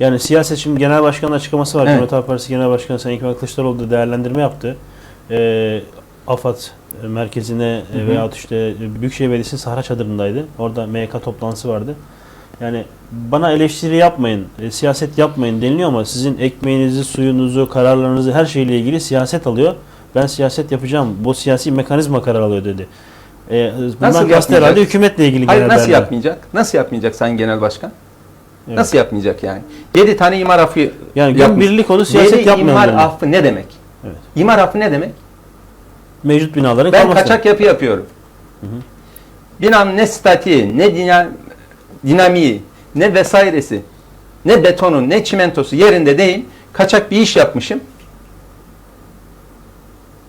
Yani siyaset şimdi genel başkanın açıklaması var. Evet. Cumhuriyet Halk Partisi Genel Başkanı Sayın Kemal Kılıçdaroğlu da değerlendirme yaptı. Ee, AFAD merkezine Hı hı. veyahut işte Büyükşehir Belediyesi Sahra Çadırı'ndaydı. Orada MYK toplantısı vardı. Yani bana eleştiri yapmayın, e, siyaset yapmayın deniliyor ama sizin ekmeğinizi, suyunuzu, kararlarınızı her şeyle ilgili siyaset alıyor. Ben siyaset yapacağım. Bu siyasi mekanizma karar alıyor dedi. E, bundan kastı yapmayacak? herhalde hükümetle ilgili Hayır genel nasıl değerler. yapmayacak? Nasıl yapmayacak Sayın Genel Başkan? Evet. Nasıl yapmayacak yani? 7 tane imar affı Yani yapmış. birlik konu siyaset Yedi yapmayalım. imar yani. affı ne demek? Evet. İmar affı ne demek? Mevcut binaların Ben kalması. kaçak yapı yapıyorum. Binanın ne statiği, ne dina- dinamiği, ne vesairesi, ne betonu, ne çimentosu yerinde değil. Kaçak bir iş yapmışım.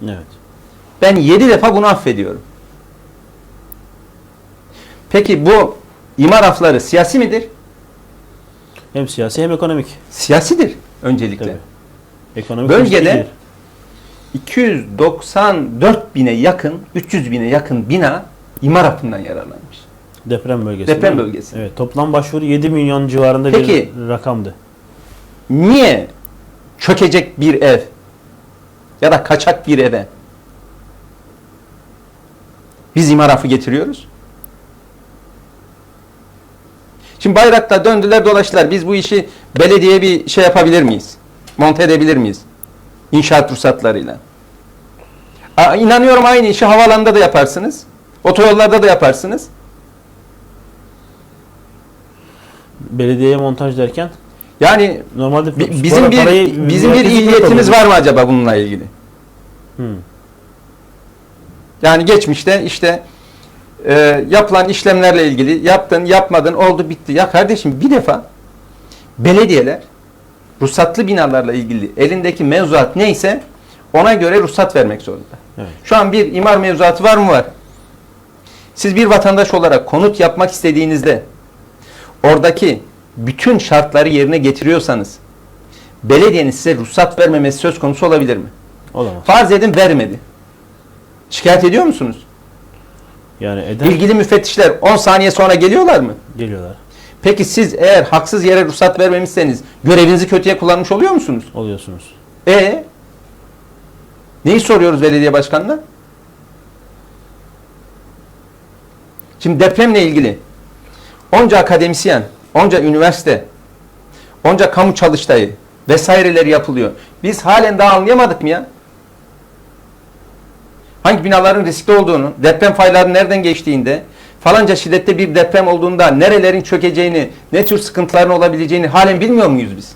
Evet. Ben 7 defa bunu affediyorum. Peki bu imar affları siyasi midir? Hem siyasi hem ekonomik. Siyasidir öncelikle. Tabii. Ekonomik Bölgede- değil. 294 bine yakın, 300 bine yakın bina imar affından yararlanmış. deprem bölgesi. Deprem bölgesi. Evet. Toplam başvuru 7 milyon civarında Peki. bir rakamdı. Niye çökecek bir ev ya da kaçak bir eve biz imar affı getiriyoruz? Şimdi bayrakta döndüler dolaştılar. Biz bu işi belediye bir şey yapabilir miyiz? Monte edebilir miyiz? İnşaat ruhsatlarıyla. Aa, inanıyorum aynı işi havalanında da yaparsınız. Otoyollarda da yaparsınız. Belediyeye montaj derken Yani normalde bi- bizim bir parayı bizim bir yapalım. var mı acaba bununla ilgili? Hı. Yani geçmişte işte e, yapılan işlemlerle ilgili yaptın, yapmadın, oldu, bitti. Ya kardeşim bir defa belediyeler ruhsatlı binalarla ilgili elindeki mevzuat neyse ona göre ruhsat vermek zorunda. Evet. Şu an bir imar mevzuatı var mı? Var. Siz bir vatandaş olarak konut yapmak istediğinizde oradaki bütün şartları yerine getiriyorsanız belediyenin size ruhsat vermemesi söz konusu olabilir mi? Olamaz. Farz edin vermedi. Şikayet ediyor musunuz? Yani eder İlgili müfettişler 10 saniye sonra geliyorlar mı? geliyorlar. Peki siz eğer haksız yere ruhsat vermemişseniz görevinizi kötüye kullanmış oluyor musunuz? Oluyorsunuz. E Neyi soruyoruz belediye başkanına? Şimdi depremle ilgili onca akademisyen, onca üniversite, onca kamu çalıştayı vesaireler yapılıyor. Biz halen daha anlayamadık mı ya? Hangi binaların riskli olduğunu, deprem faylarının nereden geçtiğinde, falanca şiddette bir deprem olduğunda nerelerin çökeceğini, ne tür sıkıntıların olabileceğini halen bilmiyor muyuz biz?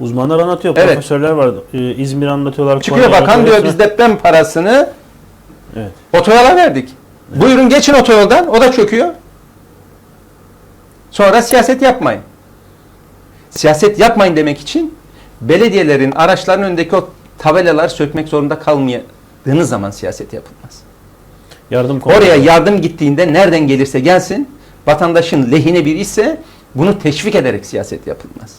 Uzmanlar anlatıyor. Evet. Profesörler var. Ee, İzmir anlatıyorlar. Çıkıyor bakan diyor biz deprem parasını Evet. otoyola verdik. Buyurun geçin otoyoldan o da çöküyor. Sonra siyaset yapmayın. Siyaset yapmayın demek için belediyelerin araçlarının önündeki o tabelalar sökmek zorunda kalmadığınız zaman siyaset yapılmaz. Yardım. Oraya yardım gittiğinde nereden gelirse gelsin vatandaşın lehine bir ise bunu teşvik ederek siyaset yapılmaz.